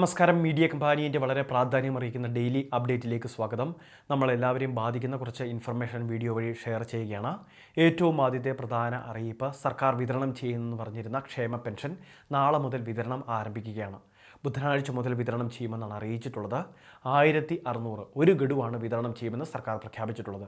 നമസ്കാരം. മീഡിയ കമ്പാനിയുടെ വളരെ പ്രാധാന്യം അറിയിക്കുന്ന ഡെയിലി അപ്ഡേറ്റിലേക്ക് സ്വാഗതം. നമ്മളെല്ലാവരെയും ബാധിക്കുന്ന കുറച്ച് ഇൻഫർമേഷൻ വീഡിയോ വഴി ഷെയർ ചെയ്യുകയാണ്. ഏറ്റവും ആദ്യത്തെ പ്രധാന അറിയിപ്പ് സർക്കാർ വിതരണം ചെയ്യുമെന്ന് പറഞ്ഞിരുന്ന ക്ഷേമ പെൻഷൻ നാളെ മുതൽ വിതരണം ആരംഭിക്കുകയാണ്. ബുധനാഴ്ച മുതൽ വിതരണം ചെയ്യുമെന്നാണ് അറിയിച്ചിട്ടുള്ളത്. ആയിരത്തി അറുന്നൂറ് ഒരു ഗഡുവാണ് വിതരണം ചെയ്യുമെന്ന് സർക്കാർ പ്രഖ്യാപിച്ചിട്ടുള്ളത്.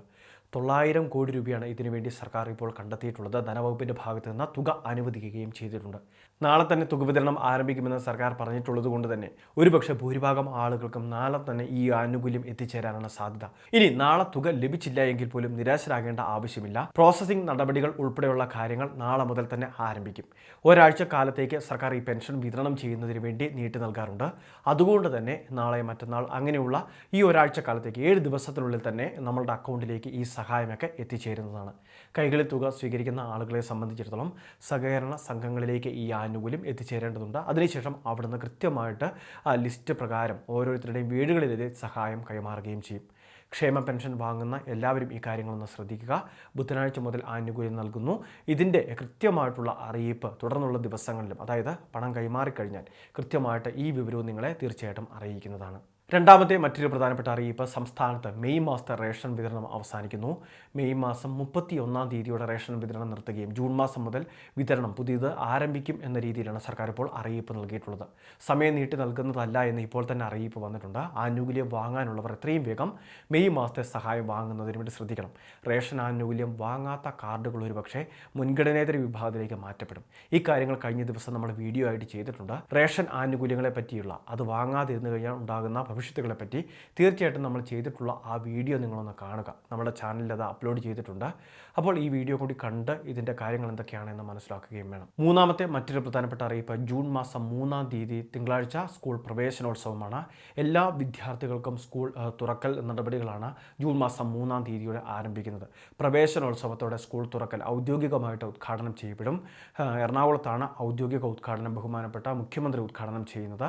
തൊള്ളായിരം കോടി രൂപയാണ് ഇതിനുവേണ്ടി സർക്കാർ ഇപ്പോൾ കണ്ടെത്തിയിട്ടുള്ളത്. ധനവകുപ്പിന്റെ ഭാഗത്തു നിന്ന് തുക അനുവദിക്കുകയും ചെയ്തിട്ടുണ്ട്. നാളെ തന്നെ തുക വിതരണം ആരംഭിക്കുമെന്ന് സർക്കാർ പറഞ്ഞിട്ടുള്ളത് കൊണ്ട് തന്നെ ഒരുപക്ഷെ ഭൂരിഭാഗം ആളുകൾക്കും നാളെ തന്നെ ഈ ആനുകൂല്യം എത്തിച്ചേരാനാണ് സാധ്യത. ഇനി നാളെ തുക ലഭിച്ചില്ല എങ്കിൽ പോലും നിരാശരാകേണ്ട ആവശ്യമില്ല. പ്രോസസ്സിംഗ് നടപടികൾ ഉൾപ്പെടെയുള്ള കാര്യങ്ങൾ നാളെ മുതൽ തന്നെ ആരംഭിക്കും. ഒരാഴ്ച കാലത്തേക്ക് സർക്കാർ ഈ പെൻഷൻ വിതരണം ചെയ്യുന്നതിന് വേണ്ടി നീട്ടി നൽകാറുണ്ട്. അതുകൊണ്ട് തന്നെ നാളെ മറ്റന്നാൾ അങ്ങനെയുള്ള ഈ ഒരാഴ്ച കാലത്തേക്ക് ഏഴ് ദിവസത്തിനുള്ളിൽ തന്നെ നമ്മളുടെ അക്കൗണ്ടിലേക്ക് ഈ സഹായമൊക്കെ എത്തിച്ചേരുന്നതാണ്. കൈകളിൽ തുക സ്വീകരിക്കുന്ന ആളുകളെ സംബന്ധിച്ചിടത്തോളം സഹകരണ സംഘങ്ങളിലേക്ക് ഈ ആനുകൂല്യം എത്തിച്ചേരേണ്ടതുണ്ട്. അതിനുശേഷം അവിടുന്ന് കൃത്യമായിട്ട് ആ ലിസ്റ്റ് പ്രകാരം ഓരോരുത്തരുടെയും വീടുകളിലെ സഹായം കൈമാറുകയും ചെയ്യും. ക്ഷേമ പെൻഷൻ വാങ്ങുന്ന എല്ലാവരും ഈ കാര്യങ്ങളൊന്ന് ശ്രദ്ധിക്കുക. ബുധനാഴ്ച മുതൽ ആനുകൂല്യം നൽകുന്നു. ഇതിന്റെ കൃത്യമായിട്ടുള്ള അറിയിപ്പ് തുടർന്നുള്ള ദിവസങ്ങളിലും അതായത് പണം കൈമാറിക്കഴിഞ്ഞാൽ കൃത്യമായിട്ട് ഈ വിവരവും നിങ്ങളെ തീർച്ചയായിട്ടും അറിയിക്കുന്നതാണ്. രണ്ടാമത്തെ മറ്റൊരു പ്രധാനപ്പെട്ട അറിയിപ്പ് സംസ്ഥാനത്ത് മെയ് മാസത്തെ റേഷൻ വിതരണം അവസാനിക്കുന്നു. മെയ് മാസം മുപ്പത്തി ഒന്നാം തീയതിയോടെ റേഷൻ വിതരണം നിർത്തുകയും ജൂൺ മാസം മുതൽ വിതരണം പുതിയത് ആരംഭിക്കും എന്ന രീതിയിലാണ് സർക്കാർ ഇപ്പോൾ അറിയിപ്പ് നൽകിയിട്ടുള്ളത്. സമയം നീട്ടി നൽകുന്നതല്ല എന്ന് ഇപ്പോൾ തന്നെ അറിയിപ്പ് വന്നിട്ടുണ്ട്. ആനുകൂല്യം വാങ്ങാനുള്ളവർ എത്രയും വേഗം മെയ് മാസത്തെ സഹായം വാങ്ങുന്നതിന് വേണ്ടി ശ്രദ്ധിക്കണം. റേഷൻ ആനുകൂല്യം വാങ്ങാത്ത കാർഡുകൾ ഒരുപക്ഷെ മുൻഗണനേതര വിഭാഗത്തിലേക്ക് മാറ്റപ്പെടും. ഈ കാര്യങ്ങൾ കഴിഞ്ഞ ദിവസം നമ്മൾ വീഡിയോ ആയിട്ട് ചെയ്തിട്ടുണ്ട്. റേഷൻ ആനുകൂല്യങ്ങളെ പറ്റിയുള്ള അത് വാങ്ങാതിരുന്നു കഴിഞ്ഞാൽ ഉണ്ടാകുന്ന ഭവിഷ്യത്തുകളെ പറ്റി തീർച്ചയായിട്ടും നമ്മൾ ചെയ്തിട്ടുള്ള ആ വീഡിയോ നിങ്ങളൊന്ന് കാണുക. നമ്മുടെ ചാനലിൽ അത് അപ്ലോഡ് ചെയ്തിട്ടുണ്ട്. അപ്പോൾ ഈ വീഡിയോ കൂടി കണ്ട് ഇതിന്റെ കാര്യങ്ങൾ എന്തൊക്കെയാണെന്ന് മനസ്സിലാക്കുകയും വേണം. മൂന്നാമത്തെ മറ്റൊരു പ്രധാനപ്പെട്ട അറിയിപ്പ് ജൂൺ മാസം മൂന്നാം തീയതി തിങ്കളാഴ്ച സ്കൂൾ പ്രവേശനോത്സവമാണ്. എല്ലാ വിദ്യാർത്ഥികൾക്കും സ്കൂൾ തുറക്കൽ നടപടികളാണ് ജൂൺ മാസം മൂന്നാം തീയതിയോടെ ആരംഭിക്കുന്നത്. പ്രവേശനോത്സവത്തോടെ സ്കൂൾ തുറക്കൽ ഔദ്യോഗികമായിട്ട് ഉദ്ഘാടനം ചെയ്യപ്പെടും. എറണാകുളത്താണ് ഔദ്യോഗിക ഉദ്ഘാടനം ബഹുമാനപ്പെട്ട മുഖ്യമന്ത്രി ഉദ്ഘാടനം ചെയ്യുന്നത്.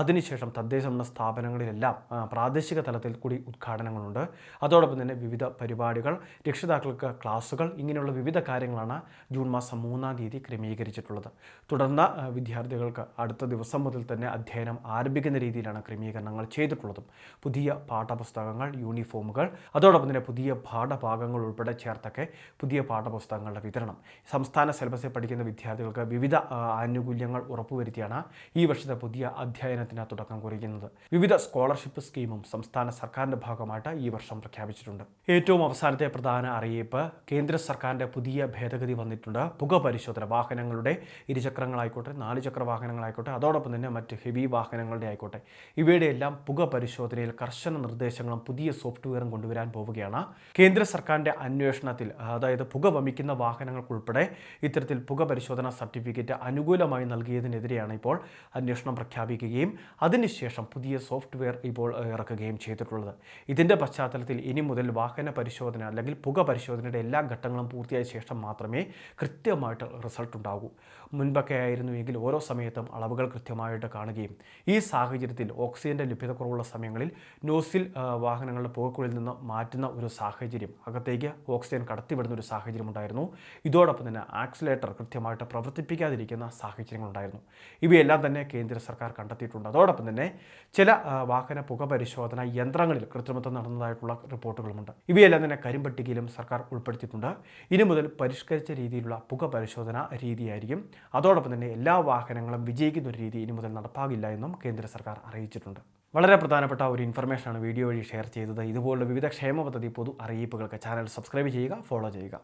അതിനുശേഷം തദ്ദേശ സ്ഥാപനങ്ങളിലെല്ലാം ആ, പ്രാദേശിക തലത്തിൽ കൂടി ഉദ്ഘാടനങ്ങളുണ്ട്. അതോടൊപ്പം തന്നെ വിവിധ പരിപാടികൾ രക്ഷിതാക്കൾക്ക് ക്ലാസുകൾ ഇങ്ങനെയുള്ള വിവിധ കാര്യങ്ങളാണ് ജൂൺ മാസം മൂന്നാം തീയതി ക്രമീകരിച്ചിട്ടുള്ളത്. തുടർന്ന് വിദ്യാർത്ഥികൾക്ക് അടുത്ത ദിവസം മുതൽ തന്നെ അധ്യയനം ആരംഭിക്കുന്ന രീതിയിലാണ് ക്രമീകരണങ്ങൾ ചെയ്തിട്ടുള്ളതും. പുതിയ പാഠപുസ്തകങ്ങൾ യൂണിഫോമുകൾ അതോടൊപ്പം തന്നെ പുതിയ പാഠഭാഗങ്ങൾ ഉൾപ്പെടെ ചേർത്തൊക്കെ പുതിയ പാഠപുസ്തകങ്ങളുടെ വിതരണം. സംസ്ഥാന സിലബസിൽ പഠിക്കുന്ന വിദ്യാർത്ഥികൾക്ക് വിവിധ ആനുകൂല്യങ്ങൾ ഉറപ്പുവരുത്തിയാണ് ഈ വർഷത്തെ പുതിയ അധ്യയനത്തിന് തുടക്കം കുറിക്കുന്നത്. വിവിധ സ്കോളർഷിപ്പ് സ്കീമും സംസ്ഥാന സർക്കാരിന്റെ ഭാഗമായിട്ട് ഈ വർഷം പ്രഖ്യാപിച്ചിട്ടുണ്ട്. ഏറ്റവും അവസാനത്തെ പ്രധാന അറിയിപ്പ് കേന്ദ്ര സർക്കാരിന്റെ പുതിയ ഭേദഗതി വന്നിട്ടുണ്ട്. പുക പരിശോധന വാഹനങ്ങളുടെ ഇരുചക്രങ്ങളായിക്കോട്ടെ നാല് ചക്ര വാഹനങ്ങളായിക്കോട്ടെ അതോടൊപ്പം തന്നെ മറ്റ് ഹെവി വാഹനങ്ങളുടെ ആയിക്കോട്ടെ. ഇവയുടെ എല്ലാം പുക പരിശോധനയിൽ കർശന നിർദ്ദേശങ്ങളും പുതിയ സോഫ്റ്റ്വെയറും കൊണ്ടുവരാൻ പോവുകയാണ്. കേന്ദ്ര സർക്കാരിന്റെ അന്വേഷണത്തിൽ അതായത് പുക വമിക്കുന്ന വാഹനങ്ങൾക്കുൾപ്പെടെ ഇത്തരത്തിൽ പുക പരിശോധന സർട്ടിഫിക്കറ്റ് അനുകൂലമായി നൽകിയതിനെതിരെയാണ് ഇപ്പോൾ അന്വേഷണം പ്രഖ്യാപിക്കുകയും അതിനുശേഷം പുതിയ സോഫ്റ്റ്വെയർ ഇപ്പോൾ ഏഹ്, ഇറക്കുകയും ചെയ്തിട്ടുള്ളത്. ഇതിന്റെ പശ്ചാത്തലത്തിൽ ഇനി മുതൽ വാഹന പരിശോധന അല്ലെങ്കിൽ പുക പരിശോധനയുടെ എല്ലാ ഘട്ടങ്ങളും പൂർത്തിയായ ശേഷം മാത്രമേ കൃത്യമായിട്ട് റിസൾട്ട് ഉണ്ടാകൂ. മുൻപൊക്കെ ആയിരുന്നു എങ്കിൽ ഓരോ സമയത്തും അളവുകൾ കൃത്യമായിട്ട് കാണുകയും ഈ സാഹചര്യത്തിൽ ഓക്സിജന്റെ ലഭ്യതക്കുറവുള്ള സമയങ്ങളിൽ നോസിൽ വാഹനങ്ങളുടെ പുകക്കുള്ളിൽ നിന്ന് മാറ്റുന്ന ഒരു സാഹചര്യം അകത്തേക്ക് ഓക്സിജൻ കടത്തിവിടുന്ന ഒരു സാഹചര്യം ഉണ്ടായിരുന്നു. ഇതോടൊപ്പം തന്നെ ആക്സിലേറ്റർ കൃത്യമായിട്ട് പ്രവർത്തിപ്പിക്കാതിരിക്കുന്ന സാഹചര്യങ്ങളുണ്ടായിരുന്നു ഇവയെല്ലാം തന്നെ കേന്ദ്ര സർക്കാർ കണ്ടെത്തിയിട്ടുണ്ട്. അതോടൊപ്പം തന്നെ ചില വാഹന പുക പരിശോധന യന്ത്രങ്ങളിൽ കൃത്രിമത്വം നടന്നതായിട്ടുള്ള റിപ്പോർട്ടുകളുമുണ്ട്. ഇവയെല്ലാം തന്നെ കരിമ്പട്ടികയിലും സർക്കാർ ഉൾപ്പെടുത്തിയിട്ടുണ്ട്. ഇനി മുതൽ പരിഷ്കരിച്ച രീതിയിലുള്ള പുക പരിശോധന രീതിയായിരിക്കും. അതോടൊപ്പം തന്നെ എല്ലാ വാഹനങ്ങളും വിജയിക്കുന്ന ഒരു രീതി ഇനി മുതൽ നടപ്പാകില്ല എന്നും കേന്ദ്ര സർക്കാർ അറിയിച്ചിട്ടുണ്ട്. വളരെ പ്രധാനപ്പെട്ട ഒരു ഇൻഫർമേഷനാണ് വീഡിയോ വഴി ഷെയർ ചെയ്തത്. ഇതുപോലുള്ള വിവിധ ക്ഷേമ പദ്ധതി പൊതു അറിയിപ്പുകൾക്ക് ചാനൽ സബ്സ്ക്രൈബ് ചെയ്യുക ഫോളോ ചെയ്യുക.